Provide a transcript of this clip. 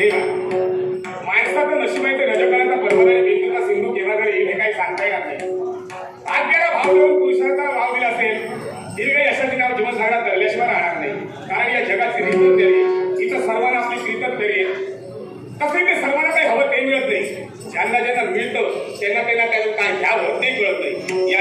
देवा माणसाचं नशीब आहे ते रजकणाचा परमाने भिंतीचा सिंधू केला घरी हे काही सांगता येणार नाही. आज्ञाला भाव देऊन पुरुषाचा भाव दिला असेल दीर्घ यशाचे नाव जीवन सागरात धरल्याशिवाय राहणार नाही. कारण या जगाची रीतच तरी इथं सर्वांना आपली प्रीतच तरी तसे ते सर्वांना काही हवं ते मिळत नाही. ज्यांना ज्यांना मिळतं त्यांना त्यांना काय काय घ्यावं ते मिळत नाही. याच्यासाठी